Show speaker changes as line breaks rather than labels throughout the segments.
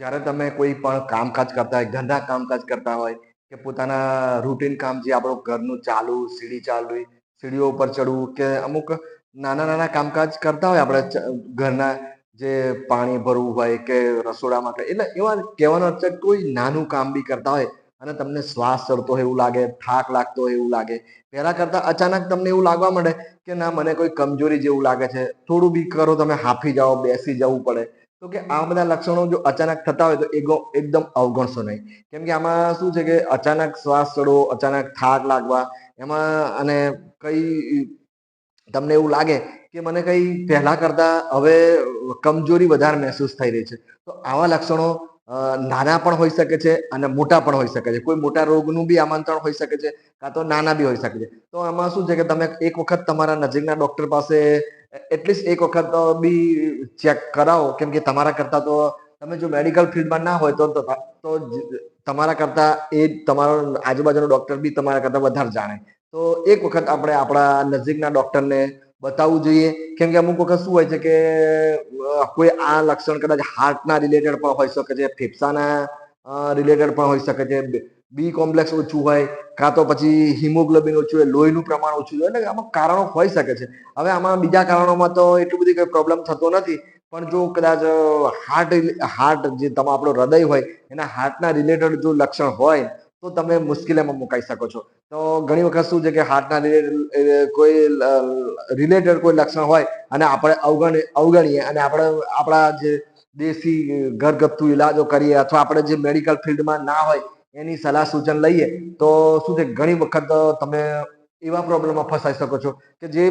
જ્યારે તમે કોઈ પણ કામકાજ કરતા હોય ધંધા કામકાજ કરતા હોય, કે પોતાના રૂટીન કામ જે આપણું ઘરનું ચાલુ, સીડી ચાલવી સીડીઓ ઉપર ચડવું, કે અમુક નાના નાના કામકાજ કરતા હોય આપણે ઘરના જે પાણી ભરવું હોય, કે રસોડામાં એટલે એવા કહેવાનો અર્થ કોઈ નાનું કામ બી કરતા હોય અને તમને શ્વાસ ચડતો હોય એવું લાગે, થાક લાગતો હોય એવું લાગે. પહેલા કરતા અચાનક તમને એવું લાગવા માંડે કે ના, મને કોઈ કમજોરી જેવું લાગે છે. થોડું બી કરો, તમે હાફી જાઓ, બેસી જવું પડે. તો કે આ બધા લક્ષણો જો અચાનક થતા હોય તો એકદમ અવગણશો નહીં. કેમ કે આમાં શું છે કે અચાનક શ્વાસ ચડવો અચાનક થાક લાગવા, એમાં અને કઈ તમને એવું લાગે કે મને કઈ પહેલા કરતા હવે કમજોરી વધારે મહેસૂસ થઈ રહી છે. તો આવા લક્ષણો નાના પણ હોઈ શકે છે અને મોટા પણ હોઈ શકે છે. કોઈ મોટા રોગનું બી આમંત્રણ હોઈ શકે છે, કાં તો નાના બી હોઈ શકે છે. તો આમાં શું છે કે તમે એક વખત તમારા નજીકના ડોક્ટર પાસે એટલીસ્ટ એક વખત બી ચેક કરાવો. કેમ કે તમારા કરતા તો તમે જો મેડિકલ ફિલ્ડમાં ના હોય તો તો તો તમારા કરતા એ તમારો આજુબાજુનો ડોક્ટર બી તમારા કરતા વધારે જાણે. તો એક વખત આપણે આપણા નજીકના ડોક્ટરને બતાવવું જોઈએ. કેમ કે અમુક વખત શું હોય છે કે કોઈ આ લક્ષણ કદાચ હાર્ટના રિલેટેડ પણ હોઈ શકે છે, ફેફસાના રિલેટેડ પણ હોઈ શકે છે બી કોમ્પ્લેક્સ ઓછું હોય, કાં તો પછી હિમોગ્લોબિન ઓછું હોય, લોહીનું પ્રમાણ ઓછું હોય, એટલે આમાં કારણો હોઈ શકે છે. હવે આમાં બીજા કારણોમાં તો એટલું બધી કોઈ પ્રોબ્લેમ થતો નથી, પણ જો કદાચ હાર્ટ હાર્ટ જે તમારો આપણો હૃદય હોય, એના હાર્ટના રિલેટેડ જો લક્ષણ હોય, તો તમે મુશ્કેલીમાં મુકાઈ શકો છો. તો ઘણી વખત શું છે કે હાર્ટના રિલેટેડ કોઈ રિલેટેડ કોઈ લક્ષણ હોય, અને આપણે અવગણી, અવગણીએ, અને આપણે, આપણા જે દેશી ઘરગથ્થુ ઈલાજો કરીએ, અથવા આપણે જે મેડિકલ ફિલ્ડમાં ના હોય એની સલાહ સૂચન લઈએ, તો શું છે, ઘણી વખત તમે એવા પ્રોબ્લેમમાં ફસાઈ શકો છો કે જે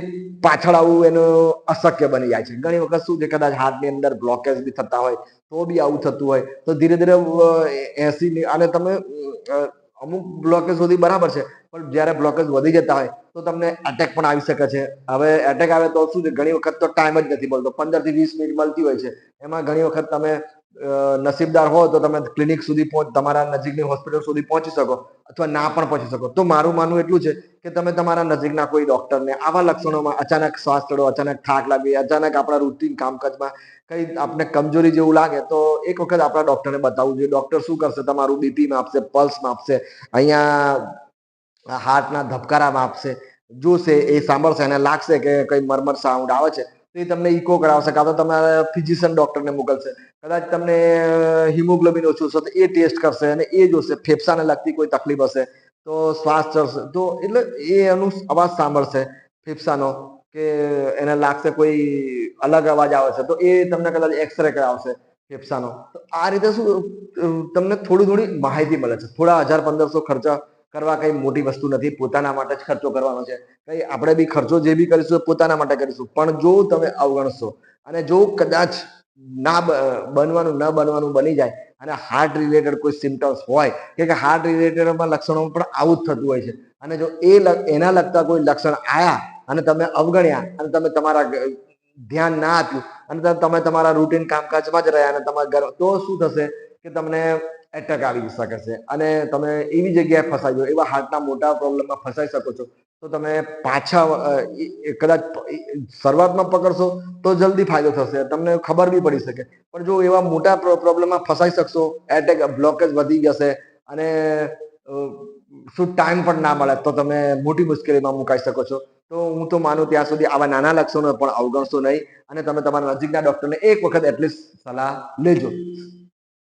પાછળ આવું એનું અશક્ય બની જાય છે. ઘણી વખત શું છે, કદાચ હાર્ટની અંદર બ્લોકેજ બી થતા હોય, તો બી આવું થતું હોય, તો ધીરે ધીરે એસી અને તમે અમુક બ્લોકેજ સુધી બરાબર છે, પણ જ્યારે બ્લોકેજ વધી જતા હોય, તો તમને એટેક પણ આવી શકે છે. હવે એટેક આવે તો શું છે, ઘણી વખત તો ટાઈમ જ નથી મળતો. પંદરથી વીસ મિનિટ મળતી હોય છે. એમાં ઘણી વખત તમે નસીબદાર હો તો તમે ક્લિનિક સુધી પહોંચ, તમારા નજીકની હોસ્પિટલ સુધી પહોંચી શકો અથવા ના પણ પહોંચી શકો. તો મારું માનવું એટલું છે કે તમે તમારા નજીકના કોઈ ડોક્ટરને આવા લક્ષણોમાં અચાનક શ્વાસ ચડો અચાનક થાક લાગી, અચાનક આપણા રૂટીન કામકાજમાં કંઈ આપને કમજોરી જેવું લાગે, તો એક વખત આપણા ડોક્ટરને બતાવવું જોઈએ. ડોક્ટર શું કરશે? તમારું બીપી માપશે પલ્સ માપશે, અહીંયા હાર્ટના ધબકારા માપશે, જોશે, એ સાંભળશે એને લાગશે કે કંઈ મરમર સાઉન્ડ આવે છે. તો તમને ઇકો કરાવશે કાં તો તમારે ફિઝિશિયન ડોક્ટરને મોકલશે. કદાચ તમને હિમોગ્લોબિન ઓછું હશે તો એ ટેસ્ટ કરશે અને એ જોશે, ફેફસાને લગતી કોઈ તકલીફ હશે તો શ્વાસ ચડશે. તો એટલે એ એનું અવાજ સાંભળશે ફેફસાનો કે એને લાગશે કોઈ અલગ અવાજ આવે છે. તો એ તમને કદાચ એક્સરે કરાવશે ફેફસાનો. તો આ રીતે શું તમને થોડી થોડી માહિતી મળે છે. થોડા હજાર પંદરસો ખર્ચા કરવા કઈ મોટી વસ્તુ નથી, પોતાના માટે જ ખર્ચો કરવાનો છે. કઈ આપણે બી ખર્ચો જે બી કરીશું પોતાના માટે કરીશું. પણ જો તમે અવગણશો અને જો કદાચ ના બનવાનું, ન બનવાનું બની જાય અને હાર્ટ રિલેટેડ કોઈ સિમ્ટમ્સ હોય, કે હાર્ટ રિલેટેડમાં લક્ષણો પણ આવું જ થતું હોય છે. અને જો એ એના લગતા કોઈ લક્ષણ આવ્યા અને તમે અવગણ્યા અને તમે તમારા ધ્યાન ના આપ્યું અને તમે તમારા રૂટીન કામકાજમાં જ રહ્યા અને તમારા ઘર, તો શું થશે કે તમને એટેક આવી શકે છે. અને તમે એવી જગ્યાએ ફસાઈ જાઓ, એવા હાર્ટના મોટા પ્રોબ્લેમમાં ફસાઈ શકો છો, તો તમે પાછા કદાચ શરૂઆતમાં પકડશો તો જલ્દી ફાયદો થશે. તમને ખબર બી પડી શકે. પણ જો એવા મોટા પ્રોબ્લેમમાં ફસાઈ શકશો એટેક બ્લોકેજ વધી જશે અને શું ટાઈમ પણ ના મળે, તો તમે મોટી મુશ્કેલીમાં મુકાઈ શકો છો. તો હું તો માનું ત્યાં સુધી આવા નાના લક્ષણો પણ અવગણશો નહીં. અને તમે તમારા નજીકના ડોક્ટરને એક વખત એટલીસ્ટ સલાહ લેજો.